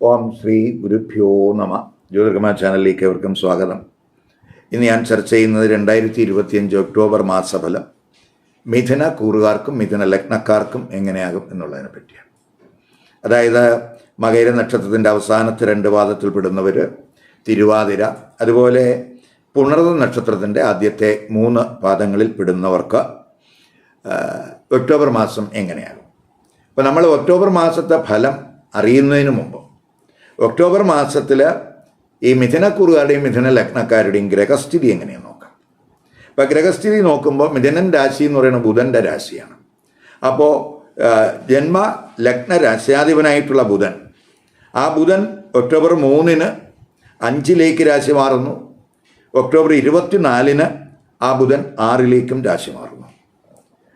ഓം ശ്രീ ഗുരുഭ്യോ നമ. ജ്യോതിർഗമ ചാനലിലേക്ക് അവർക്കും സ്വാഗതം. ഇന്ന് ഞാൻ ചർച്ച ചെയ്യുന്നത് രണ്ടായിരത്തി ഇരുപത്തിയഞ്ച് ഒക്ടോബർ മാസഫലം. മിഥുന കൂറുകാർക്കും മിഥുന ലഗ്നക്കാർക്കും എങ്ങനെയാകും എന്നുള്ളതിനെ പറ്റിയാണ്. അതായത് മകര നക്ഷത്രത്തിന്റെ അവസാനത്തെ രണ്ട് പാദത്തിൽ പെടുന്നവർ തിരുവാതിര അതുപോലെ പുണർത നക്ഷത്രത്തിന്റെ ആദ്യത്തെ മൂന്ന് പാദങ്ങളിൽ പെടുന്നവർക്ക് ഒക്ടോബർ മാസം എങ്ങനെയാകും? അപ്പോൾ നമ്മൾ ഒക്ടോബർ മാസത്തെ ഫലം അറിയുന്നതിന് മുമ്പ് ഒക്ടോബർ മാസത്തിൽ ഈ മിഥുനക്കുറുകാരുടെയും മിഥുന ലഗ്നക്കാരുടെയും ഗ്രഹസ്ഥിതി എങ്ങനെയാണ് നോക്കാം? അപ്പോൾ ഗ്രഹസ്ഥിതി നോക്കുമ്പോൾ മിഥുനൻ രാശി എന്ന് പറയുന്നത് ബുധന്റെ രാശിയാണ്. അപ്പോൾ ജന്മ ലഗ്ന രാശ്യാധിപനായിട്ടുള്ള ബുധൻ. ആ ബുധൻ ഒക്ടോബർ മൂന്നിന് അഞ്ചിലേക്ക് രാശി മാറുന്നു. ഒക്ടോബർ ഇരുപത്തിനാലിന് ആ ബുധൻ ആറിലേക്കും രാശി മാറുന്നു.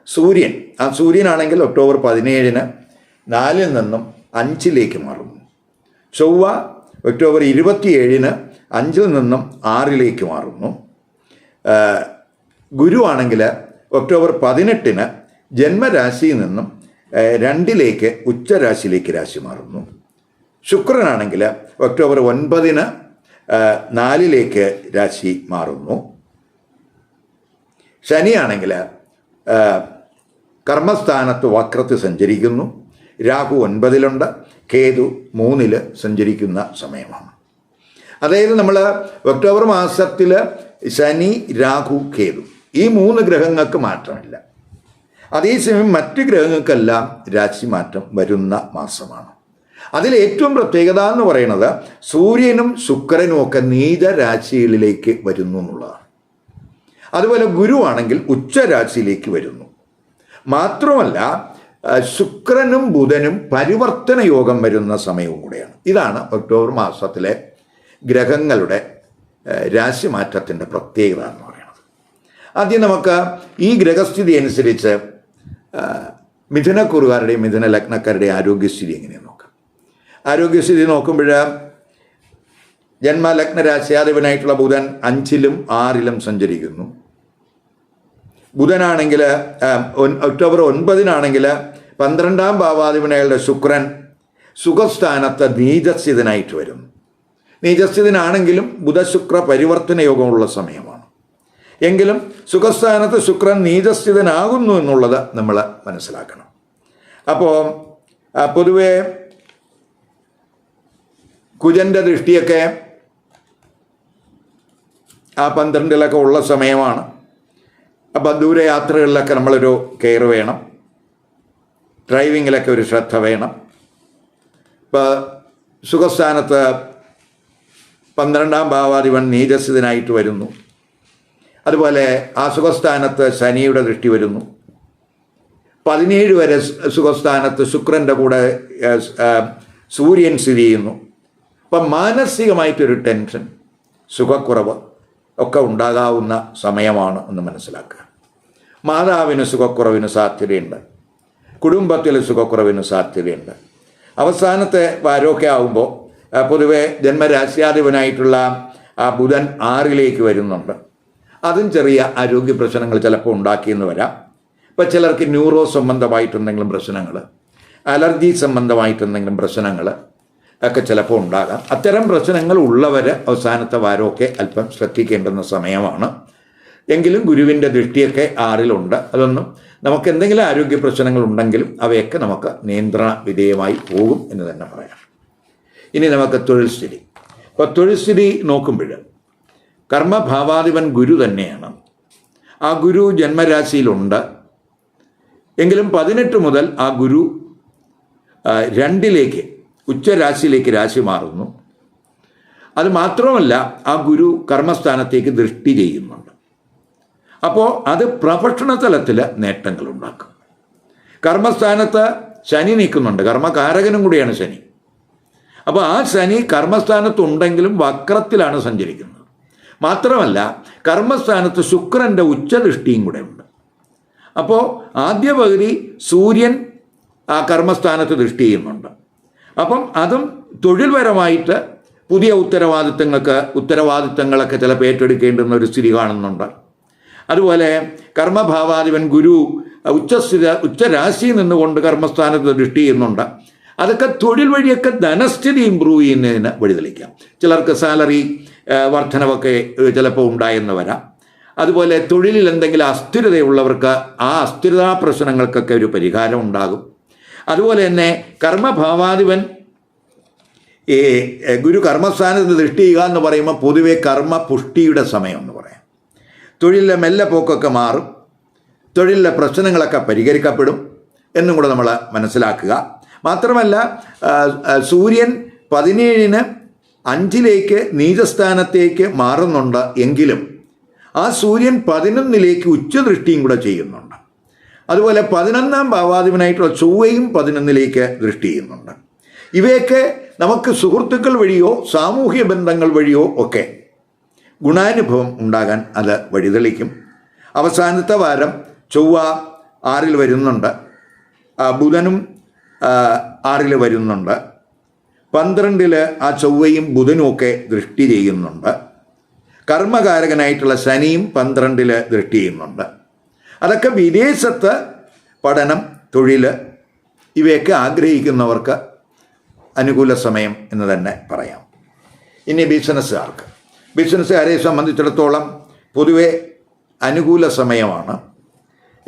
സൂര്യൻ ആ സൂര്യനാണെങ്കിൽ ഒക്ടോബർ പതിനേഴിന് നാലിൽ നിന്നും അഞ്ചിലേക്ക് മാറുന്നു. ചൊവ്വ ഒക്ടോബർ ഇരുപത്തിയേഴിന് അഞ്ചിൽ നിന്നും ആറിലേക്ക് മാറുന്നു. ഗുരു ആണെങ്കിൽ ഒക്ടോബർ പതിനെട്ടിന് ജന്മരാശിയിൽ നിന്നും രണ്ടിലേക്ക് ഉച്ചരാശിയിലേക്ക് രാശി മാറുന്നു. ശുക്രനാണെങ്കിൽ ഒക്ടോബർ ഒൻപതിന് നാലിലേക്ക് രാശി മാറുന്നു. ശനിയാണെങ്കിൽ കർമ്മസ്ഥാനത്ത് വക്രത്തിൽ സഞ്ചരിക്കുന്നു. രാഹു ഒൻപതിലുണ്ട് കേതു മൂന്നിൽ സഞ്ചരിക്കുന്ന സമയമാണ്. അതായത് നമ്മൾ ഒക്ടോബർ മാസത്തിൽ ശനി രാഹു കേതു. ഈ മൂന്ന് ഗ്രഹങ്ങൾക്ക് മാറ്റമില്ല. അതേസമയം മറ്റ് ഗ്രഹങ്ങൾക്കെല്ലാം രാശി മാറ്റം വരുന്ന മാസമാണ്. അതിൽ ഏറ്റവും പ്രത്യേകത എന്ന് പറയുന്നത് സൂര്യനും ശുക്രനും ഒക്കെ നീചരാശികളിലേക്ക് വരുന്നു എന്നുള്ളതാണ്. അതുപോലെ ഗുരുവാണെങ്കിൽ ഉച്ചരാശിയിലേക്ക് വരുന്നു. മാത്രമല്ല ശുക്രനും ബുധനും പരിവർത്തന യോഗം വരുന്ന സമയവും കൂടെയാണ്. ഇതാണ് ഒക്ടോബർ മാസത്തിലെ ഗ്രഹങ്ങളുടെ രാശിമാറ്റത്തിന്റെ പ്രത്യേകത എന്ന് പറയുന്നത്. ആദ്യം നമുക്ക് ഈ ഗ്രഹസ്ഥിതി അനുസരിച്ച് മിഥുനക്കുറുകാരുടെയും മിഥുന ലഗ്നക്കാരുടെയും ആരോഗ്യസ്ഥിതി എങ്ങനെയാണ് നോക്കാം. ആരോഗ്യസ്ഥിതി നോക്കുമ്പോൾ ജന്മലഗ്ന രാശ്യാധിപനായിട്ടുള്ള ബുധൻ അഞ്ചിലും ആറിലും സഞ്ചരിക്കുന്നു. ബുധനാണെങ്കിൽ ഒക്ടോബർ ഒൻപതിനാണെങ്കിൽ പന്ത്രണ്ടാം ഭാവാധിപനായുള്ള ശുക്രൻ സുഖസ്ഥാനത്ത് നീചസ്ഥിതനായിട്ട് വരും. നീചസ്ഥിതനാണെങ്കിലും ബുധശുക്ര പരിവർത്തന യോഗമുള്ള സമയമാണ്. എങ്കിലും സുഖസ്ഥാനത്ത് ശുക്രൻ നീചസ്ഥിതനാകുന്നു എന്നുള്ളത് നമ്മൾ മനസ്സിലാക്കണം. അപ്പോൾ പൊതുവെ കുജന്റെ ദൃഷ്ടിയൊക്കെ ആ പന്ത്രണ്ടിലൊക്കെ ഉള്ള സമയമാണ്. അപ്പം ദൂരയാത്രകളിലൊക്കെ നമ്മളൊരു കെയർ വേണം. ഡ്രൈവിങ്ങിലൊക്കെ ഒരു ശ്രദ്ധ വേണം. ഇപ്പോൾ സുഖസ്ഥാനത്ത് പന്ത്രണ്ടാം ഭാവാധിപൻ നീരസിതനായിട്ട് വരുന്നു. അതുപോലെ ആ സുഖസ്ഥാനത്ത് ശനിയുടെ ദൃഷ്ടി വരുന്നു. പതിനേഴ് വരെ സുഖസ്ഥാനത്ത് ശുക്രന്റെ കൂടെ സൂര്യൻ സ്ഥിതി ചെയ്യുന്നു. അപ്പം മാനസികമായിട്ടൊരു ടെൻഷൻ സുഖക്കുറവ് ഒക്കെ ഉണ്ടാകാവുന്ന സമയമാണ് എന്ന് മനസ്സിലാക്കുക. മാതാവിന് സുഖക്കുറവിന് സാധ്യതയുണ്ട്. കുടുംബത്തിൽ സുഖക്കുറവിന് സാധ്യതയുണ്ട്. അവസാനത്തെ വാരമൊക്കെ ആകുമ്പോൾ ആ, പൊതുവെ ജന്മരാശ്യാധിപനായിട്ടുള്ള ആ ബുധൻ ആറിലേക്ക് വരുന്നുണ്ട്. അതും ചെറിയ ആരോഗ്യ പ്രശ്നങ്ങൾ ചിലപ്പോൾ ഉണ്ടാക്കിയെന്ന് വരാം. ഇപ്പം ചിലർക്ക് ന്യൂറോ സംബന്ധമായിട്ടെന്തെങ്കിലും പ്രശ്നങ്ങൾ അലർജി സംബന്ധമായിട്ടെന്തെങ്കിലും പ്രശ്നങ്ങൾ ഒക്കെ ചിലപ്പോൾ ഉണ്ടാകാം. അത്തരം പ്രശ്നങ്ങൾ ഉള്ളവർ അവസാനത്തെ വാരമൊക്കെ അല്പം ശ്രദ്ധിക്കേണ്ടുന്ന സമയമാണ്. എങ്കിലും ഗുരുവിന്റെ ദൃഷ്ടിയൊക്കെ ആറിലുണ്ട്. അതൊന്നും നമുക്ക് എന്തെങ്കിലും ആരോഗ്യ പ്രശ്നങ്ങൾ ഉണ്ടെങ്കിലും അവയൊക്കെ നമുക്ക് നിയന്ത്രണ വിധേയമായി പോകും എന്ന് തന്നെ പറയാം. ഇനി നമുക്ക് തൊഴിൽ സ്ഥിതി. അപ്പോൾ തൊഴിൽ സ്ഥിതി നോക്കുമ്പോൾ കർമ്മഭാവാധിപൻ ഗുരു തന്നെയാണ്. ആ ഗുരു ജന്മരാശിയിലുണ്ട്. എങ്കിലും പതിനെട്ട് മുതൽ ആ ഗുരു രണ്ടിലേക്ക് ഉച്ചരാശിയിലേക്ക് രാശി മാറുന്നു. അത് മാത്രമല്ല ആ ഗുരു കർമ്മസ്ഥാനത്തേക്ക് ദൃഷ്ടി ചെയ്യുന്നുണ്ട്. അപ്പോൾ അത് പ്രൊഫഷണൽ തലത്തിൽ നേട്ടങ്ങൾ ഉണ്ടാക്കും കർമ്മസ്ഥാനത്ത് ശനി നിൽക്കുന്നുണ്ട്. കർമ്മകാരകനും കൂടിയാണ് ശനി. അപ്പോൾ ആ ശനി കർമ്മസ്ഥാനത്തുണ്ടെങ്കിലും വക്രത്തിലാണ് സഞ്ചരിക്കുന്നത്. മാത്രമല്ല കർമ്മസ്ഥാനത്ത് ശുക്രന്റെ ഉച്ചദൃഷ്ടിയും കൂടെ ഉണ്ട്. അപ്പോൾ ആദ്യ പകുതി സൂര്യൻ ആ കർമ്മസ്ഥാനത്ത് ദൃഷ്ടി ചെയ്യുന്നുണ്ട്. അപ്പം അതും തൊഴിൽപരമായിട്ട് പുതിയ ഉത്തരവാദിത്തങ്ങൾക്ക് ഉത്തരവാദിത്തങ്ങളൊക്കെ ചിലപ്പോൾ ഏറ്റെടുക്കേണ്ടുന്ന ഒരു സ്ഥിതി കാണുന്നുണ്ട്. അതുപോലെ കർമ്മഭാവാധിപൻ ഗുരു ഉച്ചസ്ഥിത ഉച്ചരാശിയിൽ നിന്നുകൊണ്ട് കർമ്മസ്ഥാനത്ത് ദൃഷ്ടി ചെയ്യുന്നുണ്ട്. അതൊക്കെ തൊഴിൽ വഴിയൊക്കെ ധനസ്ഥിതി ഇമ്പ്രൂവ് ചെയ്യുന്നതിന് വഴിതെളിക്കാം. ചിലർക്ക് സാലറി വർധനവൊക്കെ ചിലപ്പോൾ ഉണ്ടായെന്ന് വരാം. അതുപോലെ തൊഴിലിൽ എന്തെങ്കിലും അസ്ഥിരതയുള്ളവർക്ക് ആ അസ്ഥിരതാ പ്രശ്നങ്ങൾക്കൊക്കെ ഒരു പരിഹാരം ഉണ്ടാകും. അതുപോലെ തന്നെ കർമ്മഭാവാധിപൻ ഈ ഗുരു കർമ്മസ്ഥാനത്ത് ദൃഷ്ടി ചെയ്യുക എന്ന് പറയുമ്പോൾ പൊതുവെ കർമ്മ പുഷ്ടിയുടെ സമയം എന്ന് പറയാം. തൊഴിലിലെ മെല്ലെ പോക്കൊക്കെ മാറും. തൊഴിലിലെ പ്രശ്നങ്ങളൊക്കെ പരിഹരിക്കപ്പെടും എന്നും കൂടെ നമ്മൾ മനസ്സിലാക്കുക. മാത്രമല്ല സൂര്യൻ പതിനേഴിന് അഞ്ചിലേക്ക് നീചസ്ഥാനത്തേക്ക് മാറുന്നുണ്ട് എങ്കിലും ആ സൂര്യൻ പതിനൊന്നിലേക്ക് ഉച്ചദൃഷ്ടിയും കൂടെ ചെയ്യുന്നുണ്ട്. അതുപോലെ പതിനൊന്നാം ഭാവാധിപനായിട്ടുള്ള ചൊവ്വയും പതിനൊന്നിലേക്ക് ദൃഷ്ടി ചെയ്യുന്നുണ്ട്. ഇവയൊക്കെ നമുക്ക് സുഹൃത്തുക്കൾ വഴിയോ സാമൂഹ്യ ബന്ധങ്ങൾ വഴിയോ ഒക്കെ ഗുണാനുഭവം ഉണ്ടാകാൻ അത് വഴിതെളിക്കും. അവസാനത്തെ വാരം ചൊവ്വ ആറിൽ വരുന്നുണ്ട്. ബുധനും ആറിൽ വരുന്നുണ്ട്. പന്ത്രണ്ടിൽ ആ ചൊവ്വയും ബുധനും ഒക്കെ ദൃഷ്ടി ചെയ്യുന്നുണ്ട്. കർമ്മകാരകനായിട്ടുള്ള ശനിയും പന്ത്രണ്ടിൽ ദൃഷ്ടി ചെയ്യുന്നുണ്ട്. അതൊക്കെ വിദേശത്ത് പഠനം തൊഴിൽ ഇവയൊക്കെ ആഗ്രഹിക്കുന്നവർക്ക് അനുകൂല സമയം എന്ന് തന്നെ പറയാം. ഇനി ബിസിനസ്സുകാർക്ക്. ബിസിനസ്സുകാരെ സംബന്ധിച്ചിടത്തോളം പൊതുവെ അനുകൂല സമയമാണ്.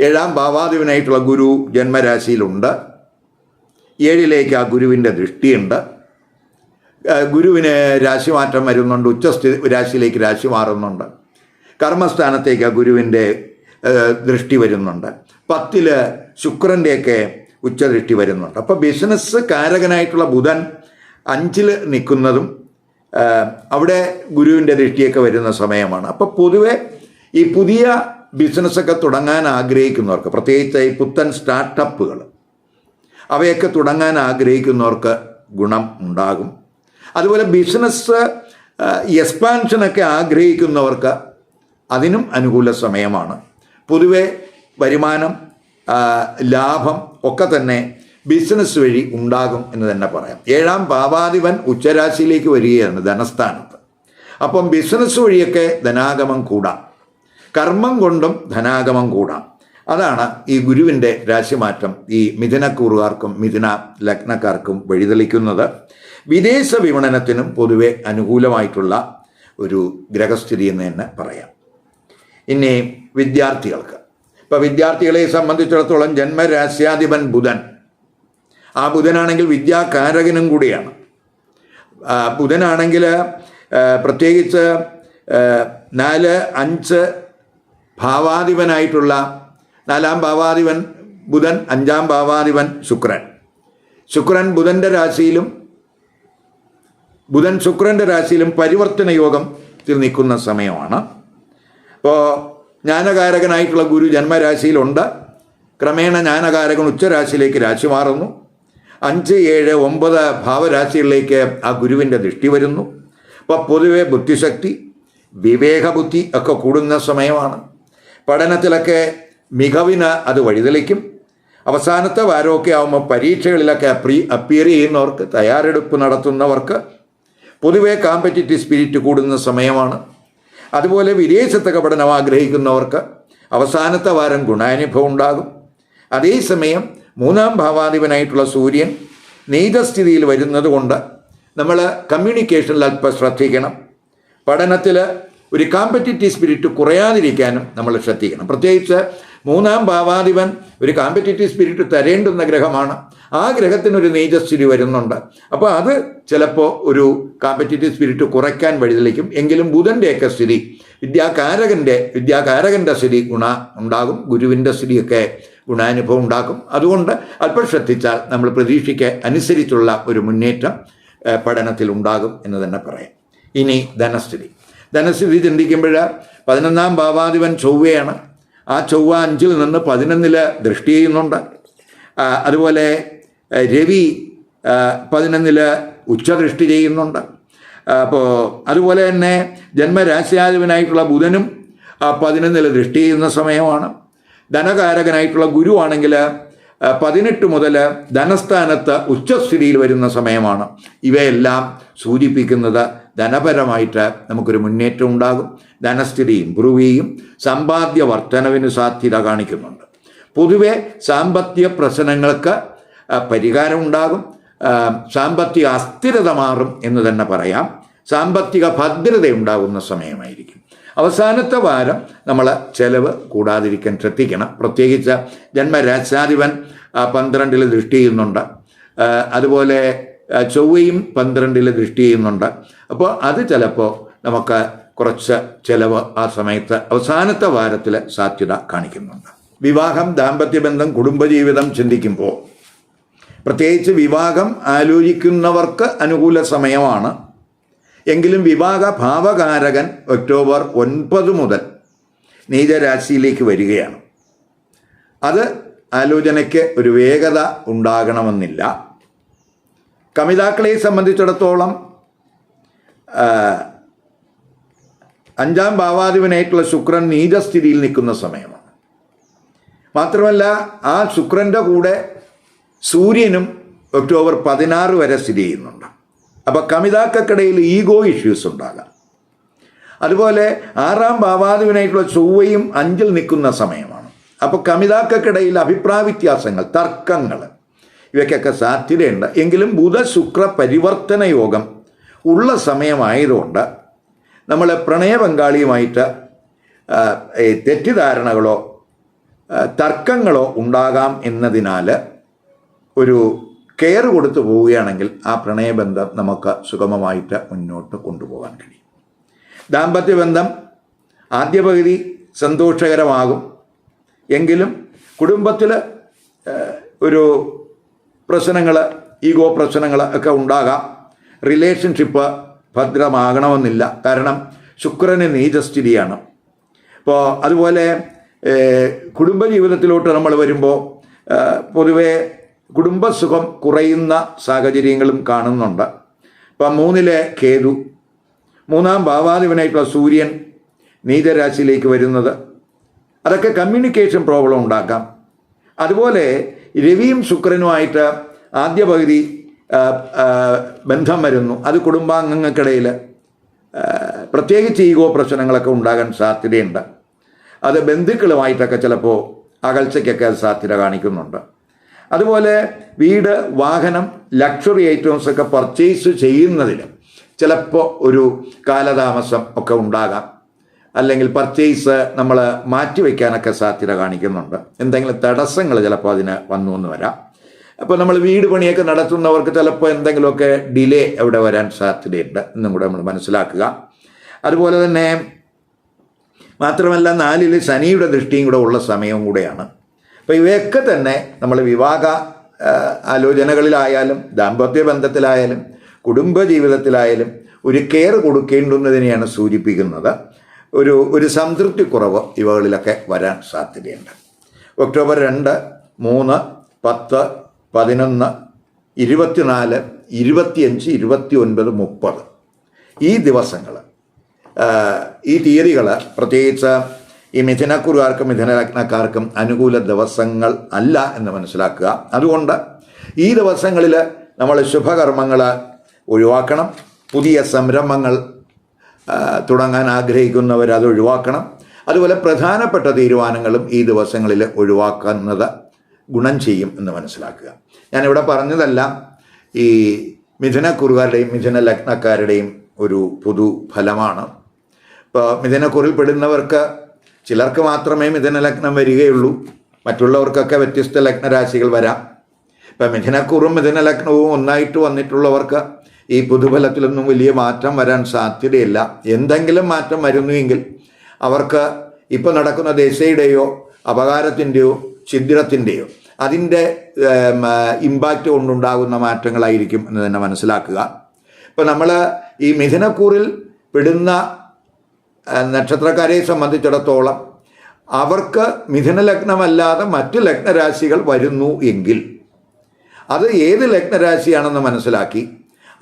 ഏഴാം ഭാവാധിപനായിട്ടുള്ള ഗുരു ജന്മരാശിയിലുണ്ട്. ഏഴിലേക്ക് ആ ഗുരുവിന്റെ ദൃഷ്ടിയുണ്ട്. ഗുരുവിന് രാശിമാറ്റം വരുന്നുണ്ട് ഉച്ചസ്ഥിതി രാശിയിലേക്ക് രാശി മാറുന്നുണ്ട്. കർമ്മസ്ഥാനത്തേക്ക് ആ ഗുരുവിന്റെ ദൃഷ്ടി വരുന്നുണ്ട്. പത്തിൽ ശുക്രന്റെയൊക്കെ ഉച്ചദൃഷ്ടി വരുന്നുണ്ട്. അപ്പോൾ ബിസിനസ് കാരകനായിട്ടുള്ള ബുധൻ അഞ്ചിൽ നിൽക്കുന്നതും അവിടെ ഗുരുവിന്റെ ദൃഷ്ടിയൊക്കെ വരുന്ന സമയമാണ്. അപ്പോൾ പൊതുവെ ഈ പുതിയ ബിസിനസ്സൊക്കെ തുടങ്ങാൻ ആഗ്രഹിക്കുന്നവർക്ക് പ്രത്യേകിച്ച് ഈ പുത്തൻ സ്റ്റാർട്ടപ്പുകൾ അവയൊക്കെ തുടങ്ങാൻ ആഗ്രഹിക്കുന്നവർക്ക് ഗുണം ഉണ്ടാകും. അതുപോലെ ബിസിനസ് എക്സ്പാൻഷനൊക്കെ ആഗ്രഹിക്കുന്നവർക്ക് അതിനും അനുകൂല സമയമാണ്. പൊതുവെ വരുമാനം ലാഭം ഒക്കെ തന്നെ ബിസിനസ് വഴി ഉണ്ടാകും എന്ന് തന്നെ പറയാം. ഏഴാം പാവാധിപൻ ഉച്ചരാശിയിലേക്ക് വരികയാണ് ധനസ്ഥാനത്ത്. അപ്പം ബിസിനസ് വഴിയൊക്കെ ധനാഗമം കൂടാം. കർമ്മം കൊണ്ടും ധനാഗമം കൂടാം. അതാണ് ഈ ഗുരുവിന്റെ രാശിമാറ്റം ഈ മിഥുനക്കൂറുകാർക്കും മിഥുന ലഗ്നക്കാർക്കും വഴിതെളിക്കുന്നത്. വിദേശ വിപണനത്തിനും പൊതുവെ അനുകൂലമായിട്ടുള്ള ഒരു ഗ്രഹസ്ഥിതി എന്ന് തന്നെ പറയാം. ഇനി വിദ്യാർത്ഥികൾക്ക്. ഇപ്പോൾ വിദ്യാർത്ഥികളെ സംബന്ധിച്ചിടത്തോളം ജന്മരാശ്യാധിപൻ ബുധൻ. ആ ബുധനാണെങ്കിൽ വിദ്യാകാരകനും കൂടിയാണ്. ബുധനാണെങ്കിൽ പ്രത്യേകിച്ച് നാല് അഞ്ച് ഭാവാധിപനായിട്ടുള്ള നാലാം ഭാവാധിപൻ ബുധൻ അഞ്ചാം ഭാവാധിപൻ ശുക്രൻ. ശുക്രൻ ബുധന്റെ രാശിയിലും ബുധൻ ശുക്രന്റെ രാശിയിലും പരിവർത്തന യോഗത്തിൽ നിൽക്കുന്ന സമയമാണ്. അപ്പോൾ ജ്ഞാനകാരകനായിട്ടുള്ള ഗുരു ജന്മരാശിയിലുണ്ട്. ക്രമേണ ജ്ഞാനകാരകൻ ഉച്ചരാശിയിലേക്ക് രാശി മാറുന്നു. അഞ്ച് ഏഴ് ഒമ്പത് ഭാവരാശികളിലേക്ക് ആ ഗുരുവിന്റെ ദൃഷ്ടി വരുന്നു. അപ്പോൾ പൊതുവെ ബുദ്ധിശക്തി വിവേകബുദ്ധി ഒക്കെ കൂടുന്ന സമയമാണ്. പഠനത്തിലൊക്കെ മികവിന് അത് വഴിതെളിക്കും. അവസാനത്തെ വാരമൊക്കെ ആകുമ്പോൾ പരീക്ഷകളിലൊക്കെ അപ്രീ അപ്പിയർ ചെയ്യുന്നവർക്ക് തയ്യാറെടുപ്പ് നടത്തുന്നവർക്ക് പൊതുവെ കോമ്പറ്റിറ്റീവ് സ്പിരിറ്റ് കൂടുന്ന സമയമാണ്. അതുപോലെ വിദേശത്തൊക്കെ പഠനം ആഗ്രഹിക്കുന്നവർക്ക് അവസാനത്തെ വാരം ഗുണാനുഭവം ഉണ്ടാകും. അതേസമയം മൂന്നാം ഭാവാധിപനായിട്ടുള്ള സൂര്യൻ നീതസ്ഥിതിയിൽ വരുന്നത് കൊണ്ട് നമ്മൾ കമ്മ്യൂണിക്കേഷനിൽ അല്പം ശ്രദ്ധിക്കണം. പഠനത്തിൽ ഒരു കാമ്പറ്റീറ്റീവ് സ്പിരിറ്റ് കുറയാതിരിക്കാനും നമ്മൾ ശ്രദ്ധിക്കണം. പ്രത്യേകിച്ച് മൂന്നാം ഭാവാധിപൻ ഒരു കാമ്പറ്റേറ്റീവ് സ്പിരിറ്റ് തരേണ്ടുന്ന ഗ്രഹമാണ്. ആ ഗ്രഹത്തിനൊരു നീചസ്ഥിതി വരുന്നുണ്ട്. അപ്പോൾ അത് ചിലപ്പോൾ ഒരു കാമ്പറ്റേറ്റീവ് സ്പിരിറ്റ് കുറയ്ക്കാൻ വഴിതെളിക്കും. എങ്കിലും ബുധന്റെയൊക്കെ സ്ഥിതി വിദ്യാകാരകന്റെ വിദ്യാകാരകന്റെ സ്ഥിതി ഗുണ ഉണ്ടാകും. ഗുരുവിന്റെ സ്ഥിതിയൊക്കെ ഗുണാനുഭവം ഉണ്ടാക്കും. അതുകൊണ്ട് അല്പം ശ്രദ്ധിച്ചാൽ നമ്മൾ പ്രതീക്ഷയ്ക്ക് അനുസരിച്ചുള്ള ഒരു മുന്നേറ്റം പഠനത്തിൽ ഉണ്ടാകും എന്ന് തന്നെ പറയാം. ഇനി ധനസ്ഥിതി. ധനസ്ഥിതി ചിന്തിക്കുമ്പോൾ പതിനൊന്നാം ഭാവാധിപൻ ചൊവ്വയാണ്. ആ ചൊവ്വ അഞ്ചിൽ നിന്ന് പതിനൊന്നിൽ ദൃഷ്ടി ചെയ്യുന്നുണ്ട്. അതുപോലെ രവി പതിനൊന്നിൽ ഉച്ച ഉച്ചദൃഷ്ടി ചെയ്യുന്നുണ്ട്. അപ്പോൾ അതുപോലെ തന്നെ ജന്മരാശ്യാധിപനായിട്ടുള്ള ബുധനും പതിനൊന്നിൽ ദൃഷ്ടി ചെയ്യുന്ന സമയമാണ്. ധനകാരകനായിട്ടുള്ള ഗുരുവാണെങ്കിൽ പതിനെട്ട് മുതൽ ധനസ്ഥാനത്ത് ഉച്ചസ്ഥിതിയിൽ വരുന്ന സമയമാണ്. ഇവയെല്ലാം സൂചിപ്പിക്കുന്നത് ധനപരമായിട്ട് നമുക്കൊരു മുന്നേറ്റം ഉണ്ടാകും. ധനസ്ഥിതി ഇമ്പ്രൂവ് ചെയ്യും. സമ്പാദ്യ വർധനവിന് സാധ്യത കാണിക്കുന്നുണ്ട്. പൊതുവെ സാമ്പത്തിക പ്രശ്നങ്ങൾക്ക് പരിഹാരം ഉണ്ടാകും. സാമ്പത്തിക അസ്ഥിരത മാറും എന്ന് തന്നെ പറയാം. സാമ്പത്തിക ഭദ്രത ഉണ്ടാകുന്ന സമയമായിരിക്കും. അവസാനത്തെ വാരം നമ്മൾ ചെലവ് കൂടാതിരിക്കാൻ ശ്രദ്ധിക്കണം. പ്രത്യേകിച്ച് ജന്മരാശാധിപൻ പന്ത്രണ്ടിൽ ദൃഷ്ടി ചെയ്യുന്നുണ്ട്. അതുപോലെ ചൊവ്വയും പന്ത്രണ്ടിൽ ദൃഷ്ടി ചെയ്യുന്നുണ്ട്. അപ്പോൾ അത് ചിലപ്പോൾ നമുക്ക് കുറച്ച് ചിലവ് ആ സമയത്ത് അവസാനത്തെ വാരത്തിൽ സാധ്യത കാണിക്കുന്നുണ്ട്. വിവാഹം ദാമ്പത്യബന്ധം കുടുംബജീവിതം ചിന്തിക്കുമ്പോൾ പ്രത്യേകിച്ച് വിവാഹം ആലോചിക്കുന്നവർക്ക് അനുകൂല സമയമാണ്. എങ്കിലും വിവാഹ ഭാവകാരകൻ ഒക്ടോബർ ഒൻപത് മുതൽ നീചരാശിയിലേക്ക് വരികയാണ്. അത് ആലോചനയ്ക്ക് ഒരു വേഗത ഉണ്ടാകണമെന്നില്ല. കമിതാക്കളെ സംബന്ധിച്ചിടത്തോളം അഞ്ചാം ഭാവാധിപനായിട്ടുള്ള ശുക്രൻ നീചസ്ഥിതിയിൽ നിൽക്കുന്ന സമയമാണ്. മാത്രമല്ല ആ ശുക്രന്റെ കൂടെ സൂര്യനും ഒക്ടോബർ പതിനാറ് വരെ സ്ഥിതി ചെയ്യുന്നുണ്ട്. അപ്പോൾ കമിതാക്കൾക്കിടയിൽ ഈഗോ ഇഷ്യൂസ് ഉണ്ടാകാം. അതുപോലെ ആറാം ഭാവാധിപനായിട്ടുള്ള ചൊവ്വയും അഞ്ചിൽ നിൽക്കുന്ന സമയമാണ്. അപ്പോൾ കമിതാക്കൾക്കിടയിൽ അഭിപ്രായ വ്യത്യാസങ്ങൾ തർക്കങ്ങൾ ഇവയ്ക്കൊക്കെ സാധ്യതയുണ്ട്. എങ്കിലും ബുധ ശുക്ര പരിവർത്തന യോഗം ഉള്ള സമയമായതുകൊണ്ട് നമ്മൾ പ്രണയ പങ്കാളിയുമായിട്ട് തെറ്റിദ്ധാരണകളോ തർക്കങ്ങളോ ഉണ്ടാകാം എന്നതിനാൽ ഒരു കെയർ കൊടുത്തു പോവുകയാണെങ്കിൽ ആ പ്രണയബന്ധം നമുക്ക് സുഗമമായിട്ട് മുന്നോട്ട് കൊണ്ടുപോകാൻ കഴിയും. ദാമ്പത്യബന്ധം ആദ്യ പകുതി സന്തോഷകരമാകും. എങ്കിലും കുടുംബത്തിൽ ഒരു പ്രശ്നങ്ങൾ ഈഗോ പ്രശ്നങ്ങൾ ഒക്കെ ഉണ്ടാകാം. റിലേഷൻഷിപ്പ് ഭദ്രമാകണമെന്നില്ല. കാരണം ശുക്രന് നീചസ്ഥിതിയാണ്. അപ്പോൾ അതുപോലെ കുടുംബജീവിതത്തിലോട്ട് നമ്മൾ വരുമ്പോൾ പൊതുവേ കുടുംബസുഖം കുറയുന്ന സാഹചര്യങ്ങളും കാണുന്നുണ്ട്. ഇപ്പം മൂന്നിലെ കേതു മൂന്നാം ഭാവാധിപനായിട്ടുള്ള സൂര്യൻ നീചരാശിയിലേക്ക് വരുന്നത്. അതൊക്കെ കമ്മ്യൂണിക്കേഷൻ പ്രോബ്ലം ഉണ്ടാക്കാം. അതുപോലെ രവിയും ശുക്രനുമായിട്ട് ആദ്യ പകുതി ബന്ധം വരുന്നു. അത് കുടുംബാംഗങ്ങൾക്കിടയിൽ പ്രത്യേകിച്ച് ഈഗോ പ്രശ്നങ്ങളൊക്കെ ഉണ്ടാകാൻ സാധ്യതയുണ്ട്. അത് ബന്ധുക്കളുമായിട്ടൊക്കെ ചിലപ്പോൾ അകൽച്ചയ്ക്കൊക്കെ അത് സാധ്യത കാണിക്കുന്നുണ്ട്. അതുപോലെ വീട് വാഹനം ലക്ഷറി ഐറ്റംസ് ഒക്കെ പർച്ചേസ് ചെയ്യുന്നതിൽ ചിലപ്പോൾ ഒരു കാലതാമസം ഒക്കെ ഉണ്ടാകാം. അല്ലെങ്കിൽ പർച്ചേസ് നമ്മൾ മാറ്റിവെക്കാനൊക്കെ സാധ്യത കാണിക്കുന്നുണ്ട്. എന്തെങ്കിലും തടസ്സങ്ങൾ ചിലപ്പോൾ അതിന് വന്നു എന്ന് വരാം. അപ്പോൾ നമ്മൾ വീട് പണിയൊക്കെ നടത്തുന്നവർക്ക് ചിലപ്പോൾ എന്തെങ്കിലുമൊക്കെ ഡിലേ അവിടെ വരാൻ സാധ്യതയുണ്ട് എന്നും കൂടെ നമ്മൾ മനസ്സിലാക്കുക. അതുപോലെ തന്നെ മാത്രമല്ല നാലിൽ ശനിയുടെ ദൃഷ്ടിയും കൂടെ ഉള്ള സമയവും കൂടെയാണ്. അപ്പോൾ ഇവയൊക്കെ തന്നെ നമ്മൾ വിവാഹ ആലോചനകളിലായാലും ദാമ്പത്യ ബന്ധത്തിലായാലും കുടുംബ ജീവിതത്തിലായാലും ഒരു കെയർ കൊടുക്കേണ്ടുന്നതിനെയാണ് സൂചിപ്പിക്കുന്നത്. ഒരു ഒരു സംതൃപ്തി കുറവ് ഇവകളിലൊക്കെ വരാൻ സാധ്യതയുണ്ട്. ഒക്ടോബർ രണ്ട് മൂന്ന് പത്ത് പതിനൊന്ന് ഇരുപത്തിനാല് ഇരുപത്തിയഞ്ച് ഇരുപത്തി ഒൻപത് മുപ്പത്. ഈ ദിവസങ്ങൾ ഈ തീയതികൾ പ്രത്യേകിച്ച് ഈ മിഥുനക്കുറുകാർക്കും മിഥുനരത്നക്കാർക്കും അനുകൂല ദിവസങ്ങൾ അല്ല എന്ന് മനസ്സിലാക്കുക. അതുകൊണ്ട് ഈ ദിവസങ്ങളിൽ നമ്മൾ ശുഭകർമ്മങ്ങൾ ഒഴിവാക്കണം. പുതിയ സംരംഭങ്ങൾ തുടങ്ങാൻ ആഗ്രഹിക്കുന്നവർ അത് ഒഴിവാക്കണം. അതുപോലെ പ്രധാനപ്പെട്ട തീരുമാനങ്ങളും ഈ ദിവസങ്ങളിൽ ഒഴിവാക്കുന്നത് ഗുണം ചെയ്യും എന്ന് മനസ്സിലാക്കുക. ഞാനിവിടെ പറഞ്ഞതെല്ലാം ഈ മിഥുനക്കുറുകാരുടെയും മിഥുന ലഗ്നക്കാരുടെയും ഒരു പൊതു ഫലമാണ്. ഇപ്പോൾ മിഥുനക്കുറിൽ പെടുന്നവർക്ക് ചിലർക്ക് മാത്രമേ മിഥുന ലഗ്നം വരികയുള്ളൂ. മറ്റുള്ളവർക്കൊക്കെ വ്യത്യസ്ത ലഗ്നരാശികൾ വരാം. ഇപ്പം മിഥുനക്കുറും മിഥുന ലഗ്നവും ഒന്നായിട്ട് വന്നിട്ടുള്ളവർക്ക് ഈ പുതുഫലത്തിലൊന്നും വലിയ മാറ്റം വരാൻ സാധ്യതയില്ല. എന്തെങ്കിലും മാറ്റം വരുന്നുവെങ്കിൽ അവർക്ക് ഇപ്പോൾ നടക്കുന്ന ദശയുടെയോ അപകാരത്തിന്റെയോ ഛിദ്രത്തിന്റെയോ അതിന്റെ ഇമ്പാക്റ്റ് കൊണ്ടുണ്ടാകുന്ന മാറ്റങ്ങളായിരിക്കും എന്ന് തന്നെ മനസ്സിലാക്കുക. ഇപ്പം നമ്മൾ ഈ മിഥുനക്കൂറിൽ പെടുന്ന നക്ഷത്രക്കാരെ സംബന്ധിച്ചിടത്തോളം അവർക്ക് മിഥുന ലഗ്നമല്ലാതെ മറ്റു ലഗ്നരാശികൾ വരുന്നു എങ്കിൽ അത് ഏത് ലഗ്നരാശിയാണെന്ന് മനസ്സിലാക്കി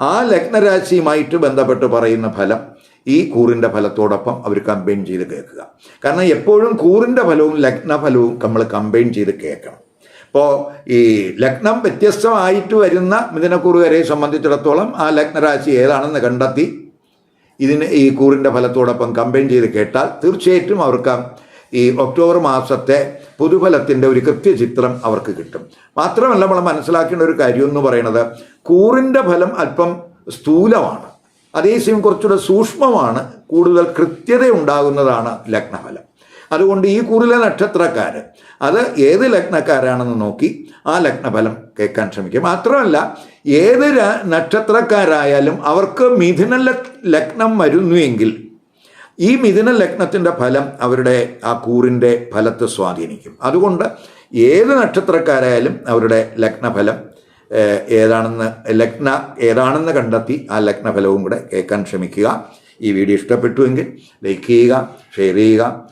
ആ ലഗ്നരാശിയുമായിട്ട് ബന്ധപ്പെട്ട് പറയുന്ന ഫലം ഈ കൂറിന്റെ ഫലത്തോടൊപ്പം അവർ കമ്പൈൻ ചെയ്ത് കേൾക്കുക. കാരണം എപ്പോഴും കൂറിന്റെ ഫലവും ലഗ്നഫലവും നമ്മൾ കമ്പൈൻ ചെയ്ത് കേൾക്കണം. ഇപ്പോൾ ഈ ലഗ്നം വ്യത്യസ്തമായിട്ട് വരുന്ന മിഥുനക്കൂറുകാരെ സംബന്ധിച്ചിടത്തോളം ആ ലഗ്നരാശി ഏതാണെന്ന് കണ്ടെത്തി ഇതിന് ഈ കൂറിന്റെ ഫലത്തോടൊപ്പം കമ്പൈൻ ചെയ്ത് കേട്ടാൽ തീർച്ചയായിട്ടും അവർക്ക് ഈ ഒക്ടോബർ മാസത്തെ പൊതുഫലത്തിന്റെ ഒരു കൃത്യചിത്രം അവർക്ക് കിട്ടും. മാത്രമല്ല നമ്മൾ മനസ്സിലാക്കേണ്ട ഒരു കാര്യം എന്ന് പറയുന്നത് കൂറിന്റെ ഫലം അല്പം സ്ഥൂലമാണ്. അതേസമയം കുറച്ചുകൂടെ സൂക്ഷ്മമാണ്. കൂടുതൽ കൃത്യത ഉണ്ടാകുന്നതാണ് ലഗ്നഫലം. അതുകൊണ്ട് ഈ കുറിലെ നക്ഷത്രക്കാർ അത് ഏത് ലഗ്നക്കാരാണെന്ന് നോക്കി ആ ലഗ്നഫലം കേൾക്കാൻ ശ്രമിക്കും. മാത്രമല്ല ഏത് നക്ഷത്രക്കാരായാലും അവർക്ക് മിഥുന ലഗ്നം വരുന്നുവെങ്കിൽ ഈ മിഥുന ലഗ്നത്തിന്റെ ഫലം അവരുടെ ആ കൂറിന്റെ ഫലത്തെ സ്വാധീനിക്കും. അതുകൊണ്ട് ഏത് നക്ഷത്രക്കാരായാലും അവരുടെ ലഗ്നഫലം ഏതാണെന്ന് ലഗ്ന ഏതാണെന്ന് കണ്ടെത്തി ആ ലഗ്നഫലവും കൂടെ കേൾക്കാൻ ശ്രമിക്കുക. ഈ വീഡിയോ ഇഷ്ടപ്പെട്ടുവെങ്കിൽ ലൈക്ക് ചെയ്യുക ഷെയർ ചെയ്യുക.